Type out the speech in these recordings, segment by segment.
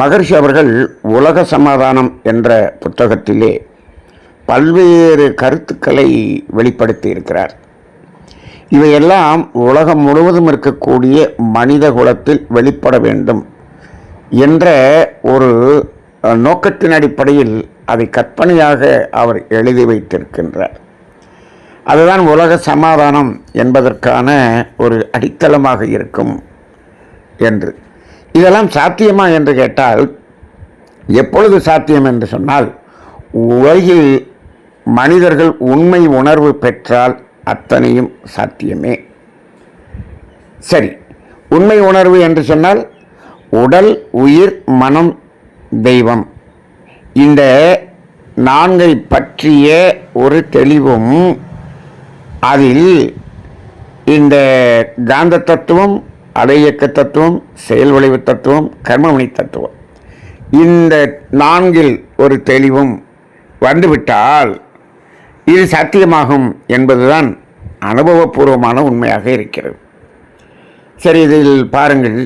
மகர்ஷி அவர்கள் உலக சமாதானம் என்ற புத்தகத்திலே பல்வேறு கருத்துக்களை வெளிப்படுத்தி இருக்கிறார். இவையெல்லாம் உலகம் முழுவதும் இருக்கக்கூடிய மனித குலத்தில் வெளிப்பட வேண்டும் என்ற ஒரு நோக்கத்தின் அடிப்படையில் அதை கற்பனையாக அவர் எழுதி வைத்திருக்கின்றார். அதுதான் உலக சமாதானம் என்பதற்கான ஒரு அடித்தளமாக இருக்கும் என்று. இதெல்லாம் சாத்தியமா என்று கேட்டால் எப்பொழுது சாத்தியம் என்று சொன்னால் உலகில் மனிதர்கள் உண்மை உணர்வு பெற்றால் அத்தனையும் சாத்தியமே. சரி உண்மை உணர்வு என்று சொன்னால் உடல் உயிர் மனம் தெய்வம். இந்த நான்கை பற்றிய ஒரு தெளிவும் அதில் இந்த காந்த தத்துவம் அடையக்க தத்துவம் செயல் விளைவு தத்துவம் கர்மமணி தத்துவம். இந்த நான்கில் ஒரு தெளிவும் வந்துவிட்டால் இது சாத்தியமாகும் என்பதுதான் அனுபவபூர்வமான உண்மையாக இருக்கிறது. சரி இதில் பாருங்கள்.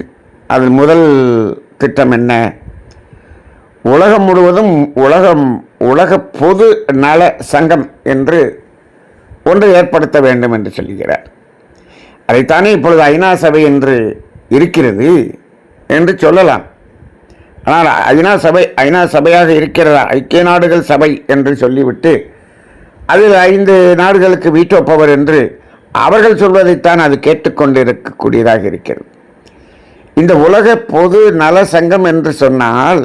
அதில் முதல் திட்டம் என்ன? உலகம் முழுவதும் உலகம் உலக பொது நல சங்கம் என்று ஒன்றை ஏற்படுத்த வேண்டும் என்று சொல்கிறார். அதைத்தானே இப்பொழுது ஐநா சபை என்று இருக்கிறது என்று சொல்லலாம். ஆனால் ஐநா சபை ஐநா சபையாக இருக்கிறதா? ஐக்கிய நாடுகள் சபை என்று சொல்லிவிட்டு அதில் ஐந்து நாடுகளுக்கு வீட்டோ பவர் என்று அவர்கள் சொல்வதைத்தான் அது கேட்டுக்கொண்டு இருக்கக்கூடியதாக இருக்கிறது. இந்த உலக பொது நல சங்கம் என்று சொன்னால்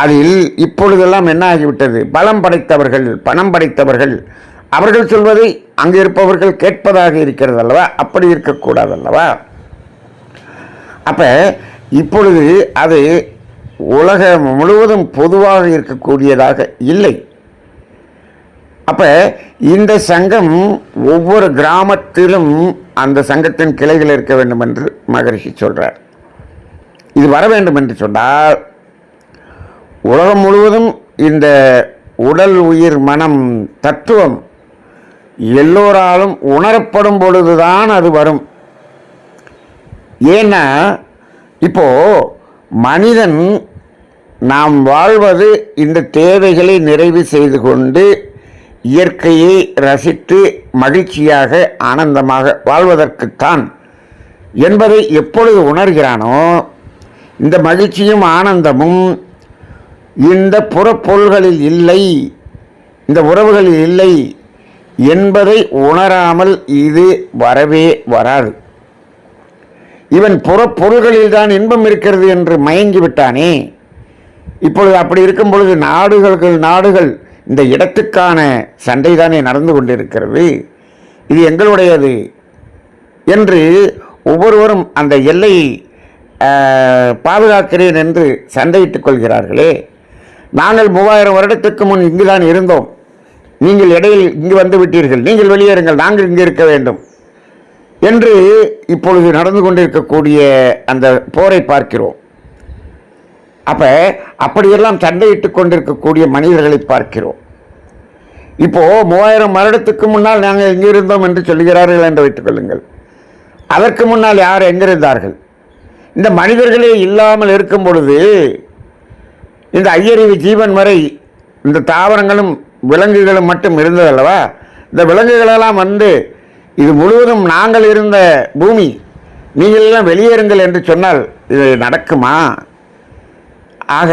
அதில் இப்பொழுதெல்லாம் என்ன ஆகிவிட்டது? பலம் படைத்தவர்கள் பணம் படைத்தவர்கள் அவர்கள் சொல்வதை அங்கு இருப்பவர்கள் கேட்பதாக இருக்கிறது அல்லவா அப்படி இருக்கக்கூடாது அல்லவா அப்போ இப்பொழுது அது உலகம் முழுவதும் பொதுவாக இருக்கக்கூடியதாக இல்லை. அப்போ இந்த சங்கம் ஒவ்வொரு கிராமத்திலும் அந்த சங்கத்தின் கிளைகள் இருக்க வேண்டும் என்று மகரிஷி சொல்கிறார் இது வர வேண்டும் என்று சொன்னால் உலகம் முழுவதும் இந்த உடல் உயிர் மனம் தத்துவம் எல்லோராலும் உணரப்படும் பொழுதுதான் அது வரும். ஏன்னா இப்போ மனிதன் நாம் வாழ்வது இந்த தேவைகளை நிறைவு செய்து கொண்டு இயற்கையை ரசித்து மகிழ்ச்சியாக ஆனந்தமாக வாழ்வதற்குத்தான் என்பதை எப்பொழுது உணர்கிறானோ இந்த மகிழ்ச்சியும் ஆனந்தமும் இந்த புறப்பொருள்களில் இல்லை இந்த உறவுகளில் இல்லை என்பதை உணராமல் இது வரவே வராது. இவன் புறப்பொருள்களில்தான் இன்பம் இருக்கிறது என்று மயங்கி விட்டானே. இப்பொழுது அப்படி இருக்கும் பொழுது நாடுகள் நாடுகள் இந்த இடத்துக்கான சண்டை தானே நடந்து கொண்டிருக்கிறது. இது எங்களுடையது என்று ஒவ்வொருவரும் அந்த எல்லையை பாதுகாக்கிறேன் என்று சண்டையிட்டுக் கொள்கிறார்களே. நாங்கள் மூவாயிரம் வருடத்துக்கு முன் இங்குதான் இருந்தோம். நீங்கள் இடையில் இங்கு வந்து விட்டீர்கள். நீங்கள் வெளியேறுங்கள். நாங்கள் இங்கே இருக்க வேண்டும். என்று இப்பொழுது நடந்து கொண்டிருக்கக்கூடிய அந்த போரை பார்க்கிறோம். அப்போ அப்படியெல்லாம் சண்டையிட்டு கொண்டிருக்கக்கூடிய மனிதர்களை பார்க்கிறோம். இப்போது மூவாயிரம் வருடத்துக்கு முன்னால் நாங்கள் எங்கே இருந்தோம் என்று சொல்கிறார்கள் என்று வைத்துக்கொள்ளுங்கள் அதற்கு முன்னால் யார் எங்கிருந்தார்கள்? இந்த மனிதர்களே இல்லாமல் இருக்கும் பொழுது இந்த ஐயறிவு ஜீவன் வரை இந்த தாவரங்களும் விலங்குகளும் மட்டும் இருந்தது அல்லவா இந்த விலங்குகளெல்லாம் வந்து இது முழுவதும் நாங்கள் இருந்த பூமி. நீங்கள் எல்லாம் வெளியேறுங்கள் என்று சொன்னால் இது நடக்குமா? ஆக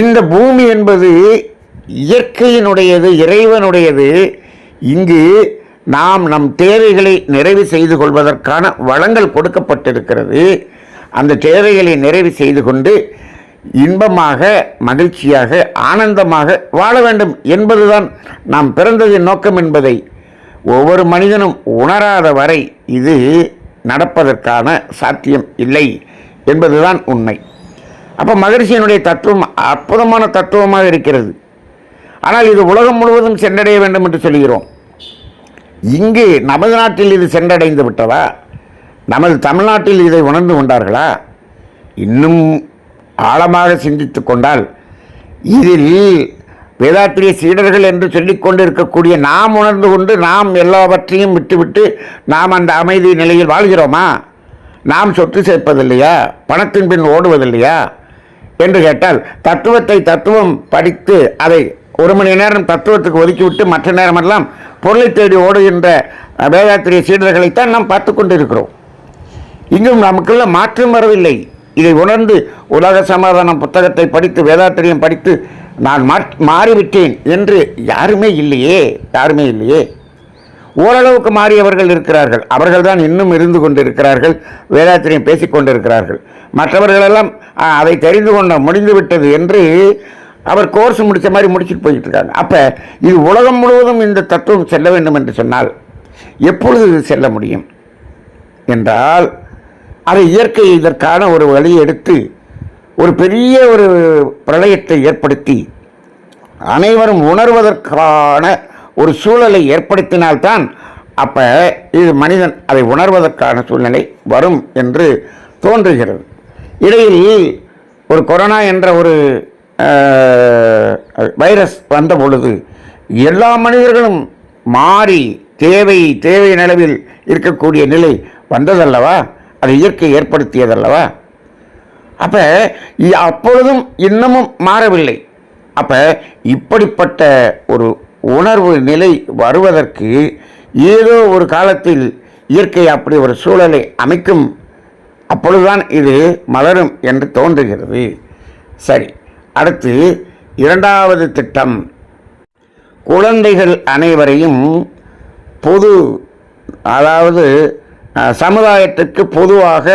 இந்த பூமி என்பது இயற்கையினுடையது இறைவனுடையது. இங்கு நாம் நம் தேவைகளை நிறைவு செய்து கொள்வதற்கான வளங்கள் கொடுக்கப்பட்டிருக்கிறது. அந்த தேவைகளை நிறைவு செய்து கொண்டு இன்பமாக மகிழ்ச்சியாக ஆனந்தமாக வாழ வேண்டும் என்பதுதான் நாம் பிறந்ததின் நோக்கம் என்பதை ஒவ்வொரு மனிதனும் உணராத வரை இது நடப்பதற்கான சாத்தியம் இல்லை என்பதுதான் உண்மை. அப்போ மகிழ்ச்சியினுடைய தத்துவம் அற்புதமான தத்துவமாக இருக்கிறது. ஆனால் இது உலகம் முழுவதும் சென்றடைய வேண்டும் என்று சொல்கிறோம். இங்கு நமது நாட்டில் இது சென்றடைந்து விட்டதா? நமது தமிழ்நாட்டில் இதை உணர்ந்து கொண்டார்களா? இன்னும் ஆழமாக சிந்தித்து கொண்டால் இதில் வேதாத்திரிய சீடர்கள் என்று சொல்லிக் இருக்கக்கூடிய நாம் உணர்ந்து கொண்டு நாம் எல்லாவற்றையும் விட்டுவிட்டு நாம் அந்த அமைதி நிலையில் வாழ்கிறோமா? நாம் சொத்து சேர்ப்பதில்லையா? பணத்தின் பின் ஓடுவதில்லையா? என்று கேட்டால் தத்துவத்தை தத்துவம் படித்து அதை ஒரு மணி நேரம் தத்துவத்துக்கு ஒதுக்கிவிட்டு மற்ற நேரமெல்லாம் பொருளை தேடி ஓடுகின்ற வேதாத்திரிய சீடர்களைத்தான் நாம் பார்த்து கொண்டிருக்கிறோம். இங்கும் நமக்குள்ள மாற்றம் வரவில்லை. இதை உணர்ந்து உலக சமாதானம் புத்தகத்தை படித்து வேதாத்திரியம் படித்து நான் மா மாறிவிட்டேன் என்று யாருமே இல்லையே யாருமே இல்லையே. ஓரளவுக்கு மாறியவர்கள் இருக்கிறார்கள். அவர்கள்தான் இன்னும் இருந்து கொண்டிருக்கிறார்கள். வேதாத்திரியம் பேசிக் கொண்டிருக்கிறார்கள். மற்றவர்களெல்லாம் அதை தெரிந்து கொண்ட முடிந்து விட்டது என்று அவர் கோர்ஸ் முடித்த மாதிரி முடிச்சுட்டு போயிட்டு இருக்காங்க. அப்போ இது உலகம் முழுவதும் இந்த தத்துவம் செல்ல வேண்டும் என்று சொன்னால் எப்பொழுது இது செல்ல முடியும்? என்றால் அதை இயற்கை இதற்கான ஒரு வழியை எடுத்து ஒரு பெரிய ஒரு பிரளயத்தை ஏற்படுத்தி அனைவரும் உணர்வதற்கான ஒரு சூழலை ஏற்படுத்தினால்தான் அப்போ இது மனிதன் அதை உணர்வதற்கான சூழ்நிலை வரும் என்று தோன்றுகிறது. இடையில் ஒரு கொரோனா என்ற ஒரு வைரஸ் வந்த பொழுது எல்லா மனிதர்களும் மாறி தேவை தேவை நிலவில் இருக்கக்கூடிய நிலை வந்ததல்லவா? அது இயற்கை ஏற்படுத்தியதல்லவா? அப்போ அப்பொழுதும் இன்னமும் மாறவில்லை. அப்போ இப்படிப்பட்ட ஒரு உணர்வு நிலை வருவதற்கு ஏதோ ஒரு காலத்தில் இயற்கை அப்படி ஒரு சூழலை அமைக்கும் அப்பொழுதுதான் இது மலரும் என்று தோன்றுகிறது. சரி அடுத்து இரண்டாவது திட்டம். குழந்தைகள் அனைவரையும் பொது அதாவது சமுதாயத்திற்கு பொதுவாக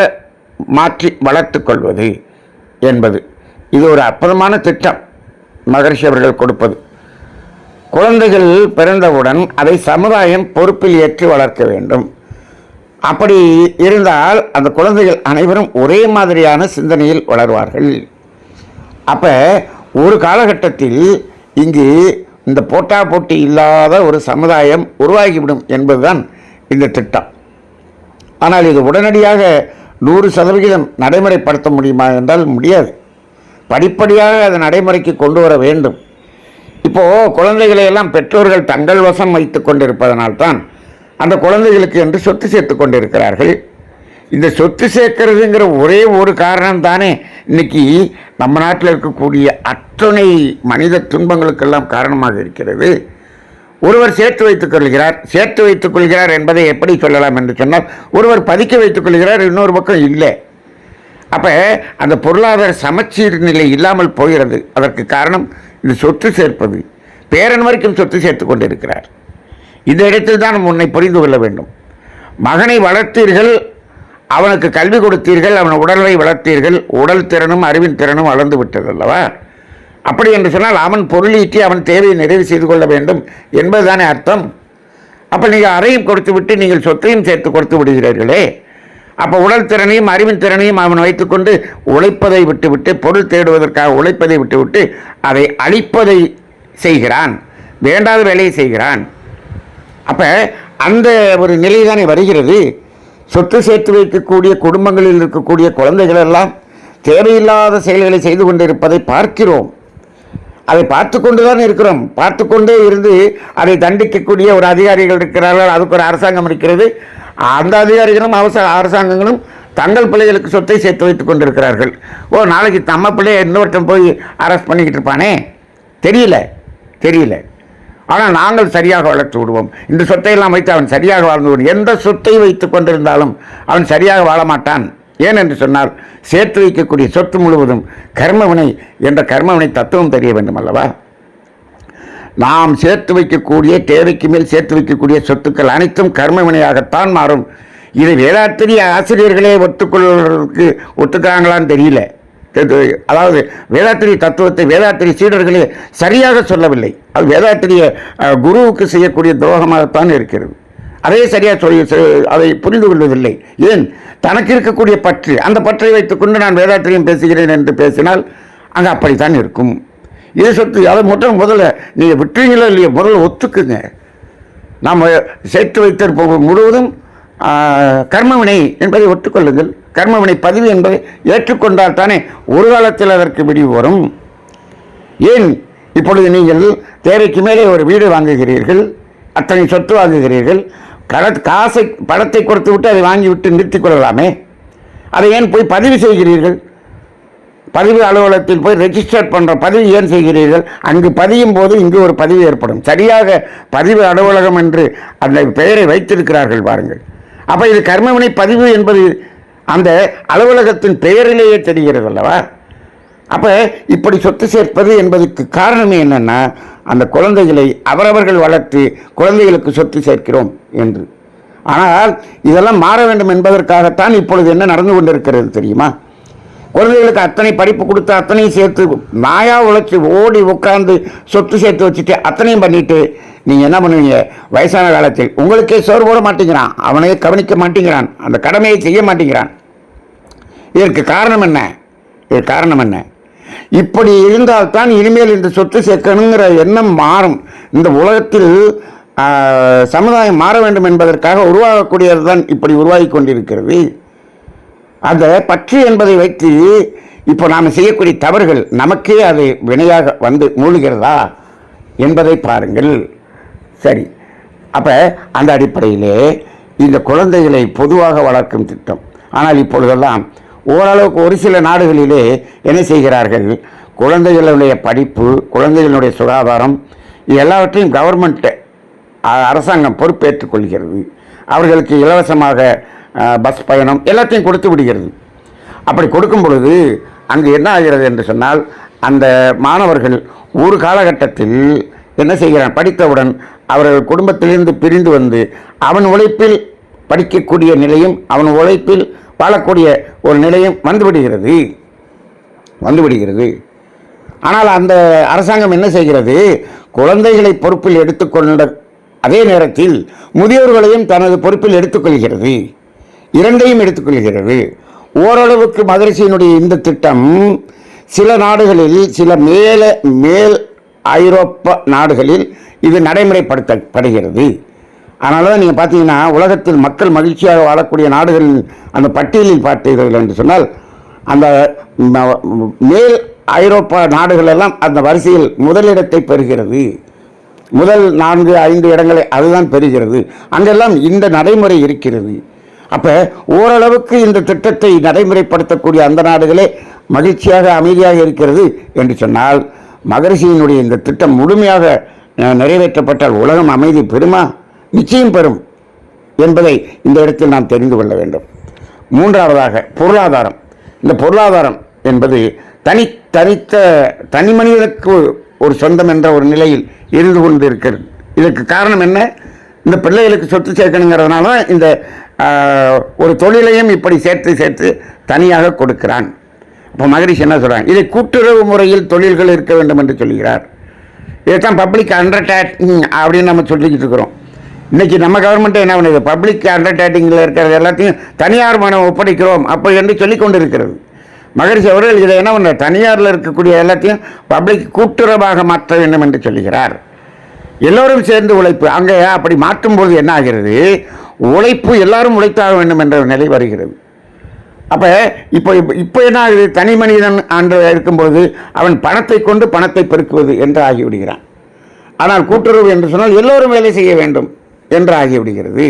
மாற்றி வளர்த்து கொள்வது என்பது. இது ஒரு அற்புதமான திட்டம் மகர்ஷி அவர்கள் கொடுப்பது. குழந்தைகள் பிறந்தவுடன் அதை சமுதாயம் பொறுப்பில் ஏற்றி வளர்க்க வேண்டும். அப்படி இருந்தால் அந்த குழந்தைகள் அனைவரும் ஒரே மாதிரியான சிந்தனையில் வளர்வார்கள். அப்போ ஒரு காலகட்டத்தில் இங்கு இந்த போட்டா போட்டி இல்லாத ஒரு சமுதாயம் உருவாகிவிடும் என்பதுதான் இந்த திட்டம். ஆனால் இது உடனடியாக நூறு சதவிகிதம் நடைமுறைப்படுத்த முடியுமா என்றால் முடியாது. படிப்படியாக அதை நடைமுறைக்கு கொண்டு வர வேண்டும். இப்போது குழந்தைகளை எல்லாம் பெற்றோர்கள் தங்கள் வசம் வைத்து கொண்டிருப்பதனால்தான் அந்த குழந்தைகளுக்கு என்று சொத்து சேர்த்து கொண்டிருக்கிறார்கள். இந்த சொத்து சேர்க்கறதுங்கிற ஒரே ஒரு காரணம் தானே. இன்னைக்கு நம்ம நாட்டில் இருக்கக்கூடிய அத்தனை மனித துன்பங்களுக்கெல்லாம் காரணமாக இருக்கிறது. ஒருவர் சேர்த்து வைத்துக் கொள்கிறார். சேர்த்து வைத்துக் கொள்கிறார் என்பதை எப்படி சொல்லலாம் என்று சொன்னால் ஒருவர் பதுக்கி வைத்துக் கொள்கிறார் இன்னொரு பக்கம் இல்லை. அப்போ அந்த பொருளாதார சமச்சீர் நிலை இல்லாமல் போகிறது. அதற்கு காரணம் இந்த சொத்து சேர்ப்பது. பேரன் வரைக்கும் சொத்து சேர்த்து கொண்டிருக்கிறார். இந்த இடத்தில் தான் உன்னை புரிந்து கொள்ள வேண்டும். மகனை வளர்த்தீர்கள் அவனுக்கு கல்வி கொடுத்தீர்கள் அவன் உடலை வளர்த்தீர்கள் உடல் திறனும் அறிவின் திறனும் வளர்ந்து விட்டது அல்லவா? அப்படி என்று சொன்னால் அவன் பொருளீட்டி அவன் தேவையை நிறைவு செய்து கொள்ள வேண்டும் என்பதுதானே அர்த்தம். அப்போ நீங்கள் அறையும் கொடுத்து விட்டு நீங்கள் சொத்தையும் சேர்த்து கொடுத்து விடுகிறீர்களே. அப்போ உடல் திறனையும் அறிவின் திறனையும் அவன் வைத்துக்கொண்டு உழைப்பதை விட்டுவிட்டு பொருள் தேடுவதற்காக உழைப்பதை விட்டுவிட்டு அதை அழிப்பதை செய்கிறான். வேண்டாத வேலையை செய்கிறான். அப்போ அந்த ஒரு நிலை தானே வருகிறது. சொத்து சேர்த்து வைக்கக்கூடிய குடும்பங்களில் இருக்கக்கூடிய குழந்தைகளெல்லாம் தேவையில்லாத செயல்களை செய்து கொண்டிருப்பதை பார்க்கிறோம். அதை பார்த்து கொண்டு தான் இருக்கிறோம். பார்த்து கொண்டே இருந்து அதை தண்டிக்கக்கூடிய ஒரு அதிகாரிகள் இருக்கிறார்கள். அதுக்கு ஒரு அரசாங்கம் இருக்கிறது. அந்த அதிகாரிகளும் அவச அரசாங்கங்களும் தங்கள் பிள்ளைகளுக்கு சொத்தை சேர்த்து வைத்துக் கொண்டிருக்கிறார்கள். ஓ நாளைக்கு நம்ம பிள்ளைய இன்னொருத்தன் போய் அரெஸ்ட் பண்ணிக்கிட்டு இருப்பானே? தெரியல. தெரியல. ஆனால் நாங்கள் சரியாக வளர்த்து விடுவோம். இந்த சொத்தையெல்லாம் வைத்து அவன் சரியாக வாழ்ந்து விடும் எந்த சொத்தை வைத்துக் கொண்டிருந்தாலும் அவன் சரியாக வாழ மாட்டான். ஏனென்று சொன்னால் சேர்த்து வைக்கக்கூடிய சொத்து முழுவதும் கர்மவினை என்ற கர்மவினை தத்துவம் தெரிய வேண்டும் அல்லவா நாம் சேர்த்து வைக்கக்கூடிய தேவைக்கு மேல் சேர்த்து வைக்கக்கூடிய சொத்துக்கள் அனைத்தும் கர்மவினையாகத்தான் மாறும். இதை வேதாத்திரிய ஆசிரியர்களே ஒத்துக்கொள்வதற்கு ஒத்துக்கிறாங்களான்னு தெரியல. அதாவது வேதாத்திரி தத்துவத்தை வேதாத்திரி சீடர்களே சரியாக சொல்லவில்லை. அது வேதாத்திரிய குருவுக்கு செய்யக்கூடிய துரோகமாகத்தான் இருக்கிறது. அதே சரியாக சொல்லி அதை புரிந்து கொள்வதில்லை. ஏன்? தனக்கு இருக்கக்கூடிய பற்று. அந்த பற்றை வைத்துக்கொண்டு நான் வேதாத்திரியம் பேசுகிறேன் என்று பேசினால் அங்கே அப்படித்தான் இருக்கும். இது சொத்து அதை மட்டும் முதல்ல நீங்கள் விட்டுறீங்களோ இல்லையோ? முதல்ல ஒத்துக்குங்க. நாம் சேர்த்து வைத்திருப்ப முழுவதும் கர்மவினை என்பதை ஒத்துக்கொள்ளுங்கள். கர்மவினை பதிவு என்பதை ஏற்றுக்கொண்டால் தானே ஒரு காலத்தில் அதற்கு விடிவு வரும். ஏன்? இப்பொழுது நீங்கள் தேவைக்கு மேலே ஒரு வீடு வாங்குகிறீர்கள். அத்தனை சொத்து வாங்குகிறீர்கள். கட காசை பணத்தை கொடுத்து விட்டு அதை வாங்கிவிட்டு நிறுத்திக் கொள்ளலாமே? அதை ஏன் போய் பதிவு செய்கிறீர்கள்? பதிவு அலுவலகத்தில் போய் ரெஜிஸ்டர் பண்ணுற பதிவு ஏன் செய்கிறீர்கள்? அங்கு பதியும் போது இங்கு ஒரு பதிவு ஏற்படும். சரியாக பதிவு அலுவலகம் என்று அந்த பெயரை வைத்திருக்கிறார்கள் பாருங்கள். அப்போ இது கர்மவினை பதிவு என்பது அந்த அலுவலகத்தின் பெயரிலேயே தெரிகிறது அல்லவா? அப்போ இப்படி சொத்து சேர்ப்பது என்பதற்கு காரணமே என்னென்னா அந்த குழந்தைகளை அவரவர்கள் வளர்த்து குழந்தைகளுக்கு சொத்து சேர்க்கிறோம் என்று. ஆனால் இதெல்லாம் மாற வேண்டும் என்பதற்காகத்தான் இப்பொழுது என்ன நடந்து கொண்டிருக்கிறது தெரியுமா? குழந்தைகளுக்கு அத்தனை படிப்பு கொடுத்து அத்தனையும் சேர்த்து மாயா உழைச்சி ஓடி உட்கார்ந்து சொத்து சேர்த்து வச்சுட்டு அத்தனையும் பண்ணிட்டு நீங்கள் என்ன பண்ணுவீங்க? வயசான காலத்தில் உங்களுக்கே சோறு போட மாட்டேங்கிறான். அவனையே கவனிக்க மாட்டேங்கிறான். அந்த கடமையை செய்ய மாட்டேங்கிறான். இதற்கு காரணம் என்ன? இது காரணம் என்ன? இப்படி இருந்தால்தான் இனிமேல் இந்த சொத்து சேர்க்கணுங்கிற எண்ணம் மாறும். இந்த உலகத்தில் சமுதாயம் மாற வேண்டும் என்பதற்காக உருவாகக்கூடியது தான் இப்படி உருவாகி கொண்டிருக்கிறது. அந்த பற்று என்பதை வைத்து இப்போ நாம் செய்யக்கூடிய தவறுகள் நமக்கே அது வினையாக வந்து மூழ்கிறதா என்பதை பாருங்கள். சரி அப்போ அந்த அடிப்படையிலே இந்த குழந்தைகளை பொதுவாக வளர்க்கும் திட்டம். ஆனால் இப்பொழுதெல்லாம் ஓரளவுக்கு ஒரு சில நாடுகளிலே என்ன செய்கிறார்கள்? குழந்தைகளுடைய படிப்பு குழந்தைகளுடைய சுகாதாரம் எல்லாவற்றையும் கவர்மெண்ட்டு அரசாங்கம் பொறுப்பேற்றுக் கொள்கிறது. அவர்களுக்கு இலவசமாக பஸ் பயணம் எல்லாத்தையும் கொடுத்து விடுகிறது. அப்படி கொடுக்கும் பொழுது அங்கு என்ன ஆகிறது என்று சொன்னால் அந்த மாணவர்கள் ஒரு காலகட்டத்தில் என்ன செய்கிறான்? படித்தவுடன் அவர்கள் குடும்பத்திலிருந்து பிரிந்து வந்து அவன் உழைப்பில் படிக்கக்கூடிய நிலையும் அவன் உழைப்பில் வாழக்கூடிய ஒரு நிலையம் வந்துவிடுகிறது. வந்துவிடுகிறது. ஆனால் அந்த அரசாங்கம் என்ன செய்கிறது? குழந்தைகளை பொறுப்பில் எடுத்துக்கொண்ட அதே நேரத்தில் முதியோர்களையும் தனது பொறுப்பில் எடுத்துக்கொள்கிறது இரண்டையும் எடுத்துக்கொள்கிறது ஓரளவுக்கு மதரசியினுடைய இந்த திட்டம் சில நாடுகளில் சில மேல மேல் ஐரோப்பா நாடுகளில் இது நடைமுறைப்படுத்தப்படுகிறது. அதனால தான் நீங்கள் பார்த்தீங்கன்னா உலகத்தில் மக்கள் மகிழ்ச்சியாக வாழக்கூடிய நாடுகளின் அந்த பட்டியலில் பார்த்தீர்கள் என்று சொன்னால் அந்த மேல் ஐரோப்பா நாடுகளெல்லாம் அந்த வரிசையில் முதலிடத்தை பெறுகிறது. முதல் நான்கு ஐந்து இடங்களை அதுதான் பெறுகிறது. அங்கெல்லாம் இந்த நடைமுறை இருக்கிறது. அப்போ ஓரளவுக்கு இந்த திட்டத்தை நடைமுறைப்படுத்தக்கூடிய அந்த நாடுகளே மகிழ்ச்சியாக அமைதியாக இருக்கிறது என்று சொன்னால் மகரிஷியினுடைய இந்த திட்டம் முழுமையாக நிறைவேற்றப்பட்டால் உலகம் அமைதி பெறுமா? நிச்சயம் பெறும் என்பதை இந்த இடத்தில் நாம் தெரிந்து கொள்ள வேண்டும். மூன்றாவதாக பொருளாதாரம். இந்த பொருளாதாரம் என்பது தனி தனித்த தனி மனிதனுக்கு ஒரு சொந்தம் என்ற ஒரு நிலையில் இருந்து கொண்டு இருக்கிறது இதற்கு காரணம் என்ன? இந்த பிள்ளைகளுக்கு சொத்து சேர்க்கணுங்கிறதுனால தான் இந்த ஒரு தொழிலையும் இப்படி சேர்த்து சேர்த்து தனியாக கொடுக்கிறான். இப்போ மகரிஷி என்ன சொல்கிறாங்க இதை கூட்டுறவு முறையில் தொழில்கள் இருக்க வேண்டும் என்று சொல்கிறார். இதைத்தான் பப்ளிக் அண்டர்டேக் அப்படின்னு நம்ம சொல்லிக்கிட்டு இருக்கிறோம். இன்னைக்கு நம்ம கவர்மெண்ட் என்ன பண்ணுது? பப்ளிக் அண்டர்டேக்கிங்கில் இருக்கிறது எல்லாத்தையும் தனியார் மனம் ஒப்படைக்கிறோம் அப்படி என்று சொல்லி கொண்டு இருக்கிறது மகரிஷி அவர்கள் இதை என்ன பண்ண தனியாரில் இருக்கக்கூடிய எல்லாத்தையும் பப்ளிக் கூட்டுறவாக மாற்ற வேண்டும் என்று சொல்லுகிறார். எல்லோரும் சேர்ந்து உழைப்பு அங்கே அப்படி மாற்றும்போது என்ன ஆகிறது? உழைப்பு எல்லாரும் உழைத்தாக வேண்டும் என்ற நிலை வருகிறது. அப்போ இப்போ இப்போ என்ன ஆகுது? தனி மனிதன் என்று இருக்கும்பொழுது அவன் பணத்தை கொண்டு பணத்தை பெருக்குவது என்று ஆகிவிடுகிறான். ஆனால் கூட்டுறவு என்று சொன்னால் எல்லோரும் வேலை செய்ய வேண்டும். என்று ஆகிவிடுகிறது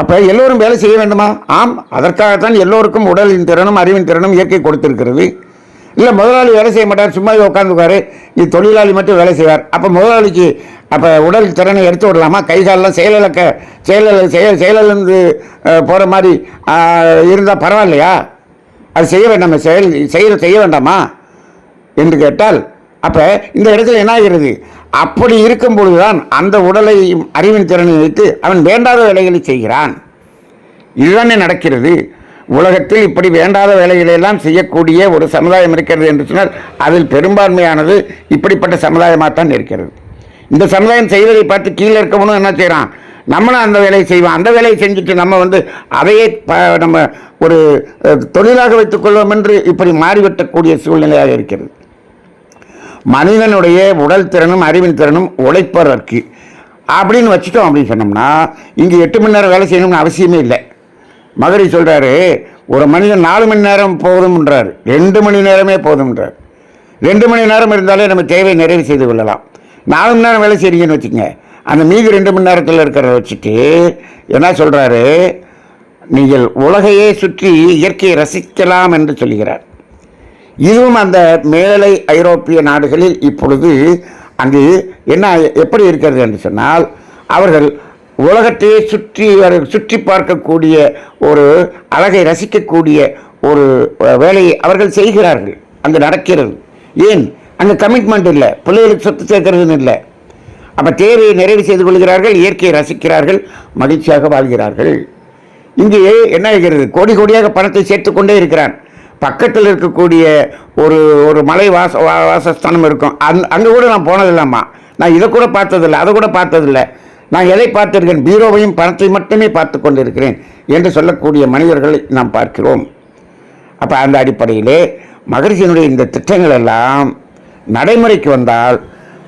அப்போ எல்லோரும் வேலை செய்ய வேண்டுமா? ஆம் அதற்காகத்தான் எல்லோருக்கும் உடலின் திறனும் அறிவின் திறனும் இயற்கை கொடுத்திருக்கிறது. இல்லை முதலாளி வேலை செய்ய மாட்டார் சும்மா உட்காந்துக்குவார் நீ தொழிலாளி மட்டும் வேலை செய்வார். அப்போ முதலாளிக்கு அப்போ உடல் திறனை எடுத்து விடலாமா? கை காலெல்லாம் செயலிழக்க செயலில் செயல் செயலிலிருந்து போகிற மாதிரி இருந்தால் பரவாயில்லையா? அது செய்ய வேண்டாமா செயல் செய்கிற செய்ய வேண்டாமா? என்று கேட்டால் அப்போ இந்த இடத்துல என்ன ஆகிறது? அப்படி இருக்கும் பொழுதுதான் அந்த உடலையும் அறிவின் திறனை வைத்து அவன் வேண்டாத வேலைகளை செய்கிறான். இதுதானே நடக்கிறது? உலகத்தில் இப்படி வேண்டாத வேலைகளை எல்லாம் செய்யக்கூடிய ஒரு சமுதாயம் இருக்கிறது என்று சொன்னால் அதில் பெரும்பான்மையானது இப்படிப்பட்ட சமுதாயமாகத்தான் இருக்கிறது. இந்த சமுதாயம் செய்வதை பார்த்து கீழே இருக்கவனும் என்ன செய்கிறான்? நம்மளும் அந்த வேலையை செய்வோம். அந்த வேலையை செஞ்சுட்டு நம்ம வந்து அதையே ப நம்ம ஒரு தொழிலாக வைத்துக்கொள்வோம் என்று இப்படி மாறிவிட்டக்கூடிய சூழ்நிலையாக இருக்கிறது. மனிதனுடைய உடல் திறனும் அறிவின் திறனும் உழைப்பதற்கு. அப்படின்னு வச்சுட்டோம் அப்படின்னு சொன்னோம்னா இங்கே எட்டு மணி நேரம் வேலை செய்யணும்னு அவசியமே இல்லை. மதுரை சொல்கிறாரு ஒரு மனிதன் நாலு மணி நேரம் போதும்ன்றார். ரெண்டு மணி நேரமே போதும்ன்றார். ரெண்டு மணி நேரம் இருந்தாலே நம்ம தேவையை நிறைவு செய்து கொள்ளலாம். நாலு மணி நேரம் வேலை செய்கிறீங்கன்னு வச்சுக்கங்க. அந்த மீதி ரெண்டு மணி நேரத்தில் இருக்கிறத வச்சுட்டு என்ன சொல்கிறாரு நீங்கள் உலகையே சுற்றி இயற்கையை ரசிக்கலாம் என்று சொல்கிறார். இதுவும் அந்த மேலை ஐரோப்பிய நாடுகளில் இப்பொழுது அங்கு என்ன எப்படி இருக்கிறது என்று சொன்னால் அவர்கள் உலகத்தையே சுற்றி வர- சுற்றி பார்க்கக்கூடிய ஒரு அழகை ரசிக்கக்கூடிய ஒரு வேலையை அவர்கள் செய்கிறார்கள். அங்கு நடக்கிறது. ஏன்? அங்கே கமிட்மெண்ட் இல்லை. பிள்ளைகளுக்கு சொத்து சேர்க்கிறதுன்னு இல்லை. அப்போ தேவையை நிறைவு செய்து கொள்கிறார்கள் இயற்கையை ரசிக்கிறார்கள் மகிழ்ச்சியாக வாழ்கிறார்கள். இங்கே என்ன ஆகிறது? கோடி கோடியாக பணத்தை சேர்த்து கொண்டே இருக்கிறான். பக்கத்தில் இருக்கக்கூடிய ஒரு ஒரு மலை வாச வா- வாசஸ்தானம் இருக்கும். அந் அங்கே கூட நான் போனதில்லம்மா. நான் இதை கூட பார்த்ததில்லை அதை கூட பார்த்ததில்ல. நான் எதை பார்த்திருக்கேன்? பீரோவையும் பணத்தை மட்டுமே பார்த்து கொண்டிருக்கிறேன் என்று சொல்லக்கூடிய மனிதர்களை நாம் பார்க்கிறோம். அப்போ அந்த அடிப்படையிலே மகிழ்ச்சியினுடைய இந்த திட்டங்கள் எல்லாம் நடைமுறைக்கு வந்தால்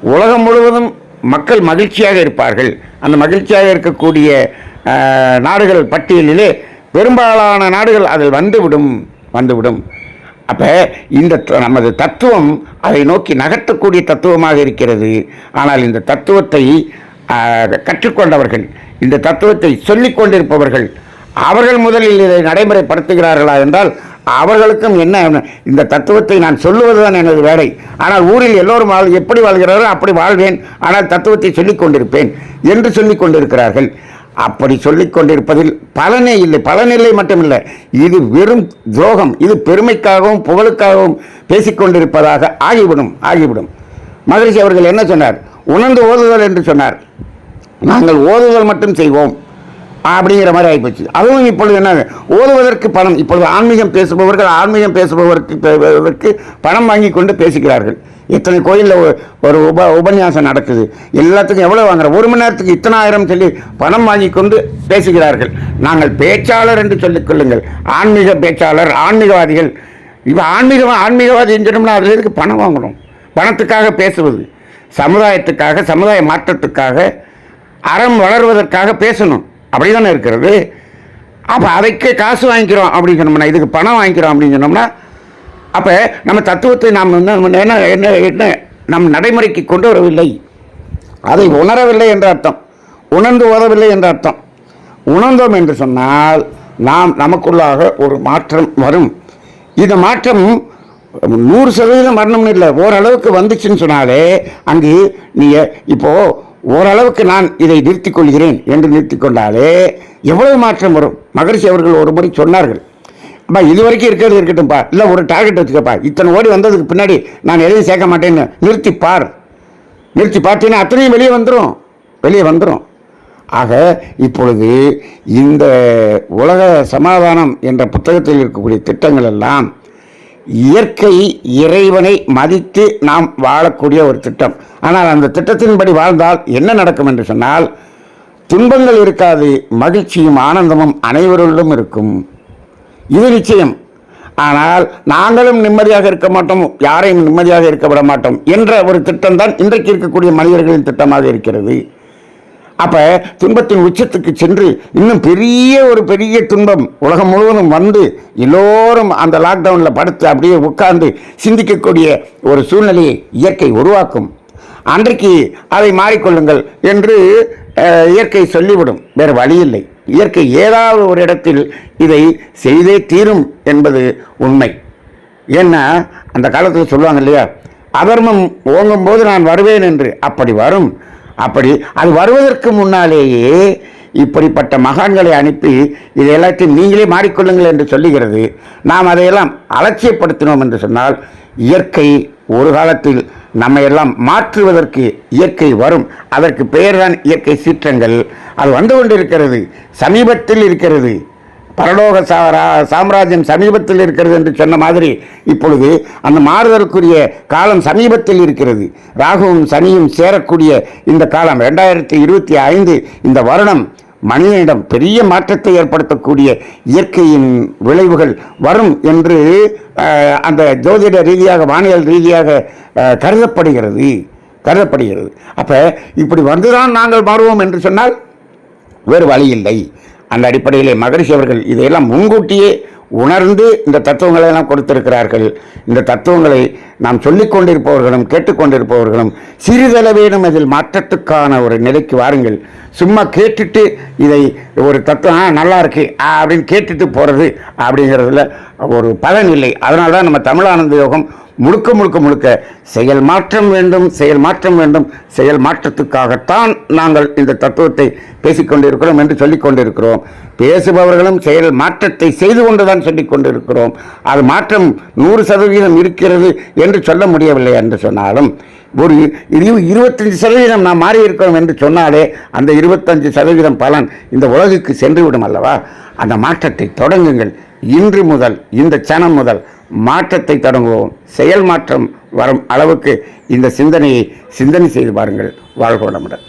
உலகம் முழுவதும் மக்கள் மகிழ்ச்சியாக இருப்பார்கள். அந்த மகிழ்ச்சியாக இருக்கக்கூடிய நாடுகள் பட்டியலிலே பெரும்பாலான நாடுகள் அதில் வந்துவிடும். வந்துவிடும். அப்போ இந்த த- நமது தத்துவம் அதை நோக்கி நகர்த்தக்கூடிய தத்துவமாக இருக்கிறது. ஆனால் இந்த தத்துவத்தை கற்றுக்கொண்டவர்கள் இந்த தத்துவத்தை சொல்லிக் கொண்டிருப்பவர்கள் அவர்கள் முதலில் இதை நடைமுறைப்படுத்துகிறார்களா என்றால் அவர்களுக்கும் என்ன இந்த தத்துவத்தை நான் சொல்லுவதுதான் எனது வேலை. ஆனால் ஊரில் எல்லோரும் வாழ் எப்படி வாழ்கிறாரோ அப்படி வாழ்வேன். ஆனால் தத்துவத்தை சொல்லிக் கொண்டிருப்பேன் என்று சொல்லிக் கொண்டிருக்கிறார்கள். அப்படி சொல்லிக் கொண்டிருப்பதில் பலனே இல்லை. பலனில்லை மட்டுமில்லை. இது வெறும் துரோகம். இது பெருமைக்காகவும் புகழுக்காகவும் பேசிக்கொண்டிருப்பதாக ஆகிவிடும் ஆகிவிடும். மகிழ்ச்சி அவர்கள் என்ன சொன்னார்? உணர்ந்து ஓதுதல் என்று சொன்னார். நாங்கள் ஓதுதல் மட்டும் செய்வோம். அப்படிங்கிற மாதிரி ஆகிப்போச்சு அதுவும் இப்பொழுது என்ன ஓதுவதற்கு பணம். இப்பொழுது ஆன்மீகம் பேசுபவர்கள் ஆன்மீகம் பேசுபவருக்கு பணம் வாங்கி கொண்டு பேசுகிறார்கள். இத்தனை கோயிலில் ஒரு உப உபன்யாசம் நடக்குது. எல்லாத்துக்கும் எவ்வளோ வாங்குற ஒரு மணி நேரத்துக்கு இத்தனை ஆயிரம் சொல்லி பணம் வாங்கி கொண்டு பேசுகிறார்கள். நாங்கள் பேச்சாளர் என்று சொல்லிக் கொள்ளுங்கள். ஆன்மீக பேச்சாளர் ஆன்மீகவாதிகள். இப்போ ஆன்மீக ஆன்மீகவாதி சொன்னோம்னா அதில் இருக்கு பணம் வாங்கணும்? பணத்துக்காக பேசுவது. சமுதாயத்துக்காக சமுதாய மாற்றத்துக்காக அறம் வளர்வதற்காக பேசணும். அப்படி தானே இருக்கிறது? அப்போ அதைக்கு காசு வாங்கிக்கிறோம் அப்படின்னு சொன்னோம்னா இதுக்கு பணம் வாங்கிக்கிறோம் அப்படின்னு சொன்னோம்னா அப்போ நம்ம தத்துவத்தை நாம் நம்ம என்ன என்ன என்ன நம் நடைமுறைக்கு கொண்டு வரவில்லை. அதை உணரவில்லை என்ற அர்த்தம். உணர்ந்து ஓதவில்லை என்ற அர்த்தம். உணர்ந்தோம் என்று சொன்னால் நாம் நமக்குள்ளாக ஒரு மாற்றம் வரும். இந்த மாற்றம் நூறு சதவீதம் வரணும்னு இல்லை ஓரளவுக்கு வந்துச்சுன்னு சொன்னாலே அங்கு நீ இப்போ ஓரளவுக்கு நான் இதை நிறுத்திக் கொள்கிறேன் என்று நிறுத்திக் கொண்டாலே எவ்வளவு மாற்றம் வரும்? மகரிஷி அவர்கள் ஒரு முறை சொன்னார்கள். அப்பா இது வரைக்கும் இருக்கிறது இருக்கட்டும்ப்பா இல்லை ஒரு டார்கெட் வச்சுக்கப்பா. இத்தனை ஓடி வந்ததுக்கு பின்னாடி நான் எதையும் சேர்க்க மாட்டேன்னு நிறுத்தி பார். நிறுத்தி பார்த்தீங்கன்னா அத்தனையும் வெளியே வந்துடும் வெளியே வந்துடும் ஆக இப்பொழுது இந்த உலக சமாதானம் என்ற புத்தகத்தில் இருக்கக்கூடிய திட்டங்கள் எல்லாம் இயற்கை இறைவனை மதித்து நாம் வாழக்கூடிய ஒரு திட்டம். ஆனால் அந்த திட்டத்தின்படி வாழ்ந்தால் என்ன நடக்கும் என்று சொன்னால் துன்பங்கள் இருக்காது மகிழ்ச்சியும் ஆனந்தமும் அனைவருள்ளும் இருக்கும். இது நிச்சயம். ஆனால் நாங்களும் நிம்மதியாக இருக்க மாட்டோம் யாரையும் நிம்மதியாக இருக்க விட மாட்டோம் என்ற ஒரு திட்டம்தான் இன்றைக்கு இருக்கக்கூடிய மனிதர்களின் திட்டமாக இருக்கிறது. அப்போ துன்பத்தின் உச்சத்துக்கு சென்று இன்னும் பெரிய ஒரு பெரிய துன்பம் உலகம் முழுவதும் வந்து எல்லோரும் அந்த லாக்டவுனில் படுத்து அப்படியே உட்கார்ந்து சிந்திக்கக்கூடிய ஒரு சூழ்நிலையை இயற்கை உருவாக்கும். அன்றைக்கு அதை மாறிக்கொள்ளுங்கள் என்று இயற்கை சொல்லிவிடும். வேறு வழி இல்லை இயற்கை ஏதாவது ஒரு இடத்தில் இதை செய்தே தீரும் என்பது உண்மை. ஏன்னா அந்த காலத்தில் சொல்லுவாங்க இல்லையா? அதர்மம் ஓங்கும் போது நான் வருவேன் என்று. அப்படி வரும். அப்படி அது வருவதற்கு முன்னாலேயே இப்படிப்பட்ட மகான்களை அனுப்பி இது எல்லாத்தையும் நீங்களே மாறிக்கொள்ளுங்கள் என்று சொல்லுகிறது. நாம் அதையெல்லாம் அலட்சியப்படுத்தினோம் என்று சொன்னால் இயற்கை ஒரு காலத்தில் நம்ம எல்லாம் மாற்றுவதற்கு இயற்கை வரும். அதற்கு பெயர்தான் இயற்கை சீற்றங்கள். அது வந்து கொண்டிருக்கிறது. சமீபத்தில் இருக்கிறது. பரலோக சாம்ராஜ்யம் சமீபத்தில் இருக்கிறது என்று சொன்ன மாதிரி இப்பொழுது அந்த மாறுதலுக்குரிய காலம் சமீபத்தில் இருக்கிறது. ராகுவும் சனியும் சேரக்கூடிய இந்த காலம் ரெண்டாயிரத்தி இருபத்தி ஐந்து இந்த வருடம் மனிதனிடம் பெரிய மாற்றத்தை ஏற்படுத்தக்கூடிய இயற்கையின் விளைவுகள் வரும் என்று அந்த ஜோதிட ரீதியாக வானியல் ரீதியாக கருதப்படுகிறது கருதப்படுகிறது. அப்போ இப்படி வந்துதான் நாங்கள் மாறுவோம் என்று சொன்னால் வேறு வழி இல்லை. அந்த அடிப்படையிலே மகரிஷி அவர்கள் இதையெல்லாம் முன்கூட்டியே உணர்ந்து இந்த தத்துவங்களை எல்லாம் கொடுத்திருக்கிறார்கள். இந்த தத்துவங்களை நாம் சொல்லிக் கொண்டிருப்பவர்களும் கேட்டுக்கொண்டிருப்பவர்களும் சிறிதளவேனும் அதில் மாற்றத்துக்கான ஒரு நிலைக்கு வாருங்கள். சும்மா கேட்டுட்டு இதை ஒரு தத்துவம் "ஆ, நல்லா இருக்கு ஆ, அப்படின்னு கேட்டுட்டு போகிறது அப்படிங்கிறதுல ஒரு பலன் இல்லை. அதனால தான் நம்ம தமிழானந்த யோகம் முழுக்க முழுக்க முழுக்க செயல் மாற்றம் வேண்டும் செயல் மாற்றம் வேண்டும். செயல் மாற்றத்துக்காகத்தான் நாங்கள் இந்த தத்துவத்தை பேசிக்கொண்டிருக்கிறோம் என்று சொல்லிக் கொண்டிருக்கிறோம். பேசுபவர்களும் செயல் மாற்றத்தை செய்து கொண்டுதான் சொல்லிக் கொண்டிருக்கிறோம். அது மாற்றம் நூறு சதவீதம் இருக்கிறது என்று சொல்ல முடியவில்லை என்று சொன்னாலும் ஒரு இரு இருபத்தஞ்சு சதவீதம் நாம் மாறி இருக்கிறோம் என்று சொன்னாலே அந்த இருபத்தஞ்சு சதவீதம் பலன் இந்த உலகுக்கு சென்றுவிடும் அல்லவா? அந்த மாற்றத்தை தொடங்குங்கள். இன்று முதல் இந்த சனம் முதல் மாற்றத்தை தொடங்குவோம். செயல் மாற்றம் வரும் அளவுக்கு இந்த சிந்தனையை சிந்தனை செய்து பாருங்கள். வாழ்க வளமுடன்.